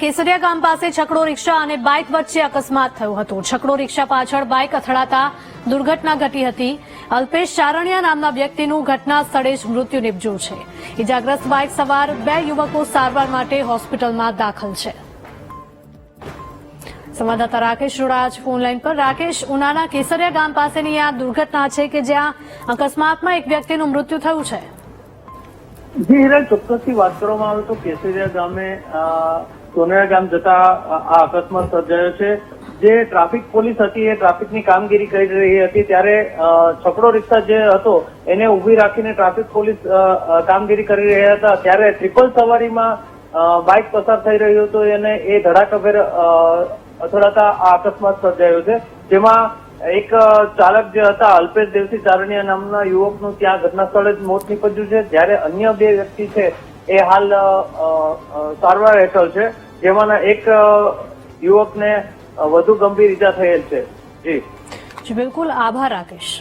કેસરિયા ગામ પાસે છકડો રિક્ષા અને બાઇક વચ્ચે અકસ્માત થયો હતો. છકડો રિક્ષા પાછળ બાઇક અથડાતા દુર્ઘટના ઘટી હતી. અલ્પેશ ચારણિયા નામના વ્યક્તિનું ઘટના સ્થળે જ મૃત્યુ નિપજ્યું છે. ઇજાગ્રસ્ત બાઇક સવાર બે યુવકો સારવાર માટે હોસ્પિટલમાં દાખલ છે. સંવાદદાતા રાકેશ જોડાયા છે ફોન લાઈન પર. રાકેશ, ઉનાના કેસરિયા ગામ પાસેની આ દુર્ઘટના છે કે જ્યાં અકસ્માતમાં એક વ્યક્તિનું મૃત્યુ થયું છે? જી, હિરલ, ચોક્કસથી વાત કરવામાં આવે તો કેસરિયા ગામે સોનેરા ગામ જતા આ અકસ્માત સર્જાયો છે. જે ટ્રાફિક પોલીસ હતી, એ ટ્રાફિકની કામગીરી કરી રહી હતી, ત્યારે છકડો રિક્ષા જે હતો, એને ઊભી રાખીને ટ્રાફિક પોલીસ કામગીરી કરી રહ્યા હતા. ત્યારે ટ્રિપલ સવારીમાં બાઇક પસાર થઈ રહ્યું હતું અને એ ધડાકભેર અથડાતા આ અકસ્માત સર્જાયો છે. જેમાં એક ચાલક જે હતા, અલ્પેશ દેવસિંહ ચારણિયા નામના યુવકનું ત્યાં ઘટના સ્થળે જ મોત નીપજ્યું છે. જ્યારે અન્ય બે વ્યક્તિ છે, એ હાલ સારવાર હેઠળ છે, જેમાંના એક યુવકને વધુ ગંભીર ઈજા થયેલ છે. જી, બિલકુલ આભાર, રાકેશ.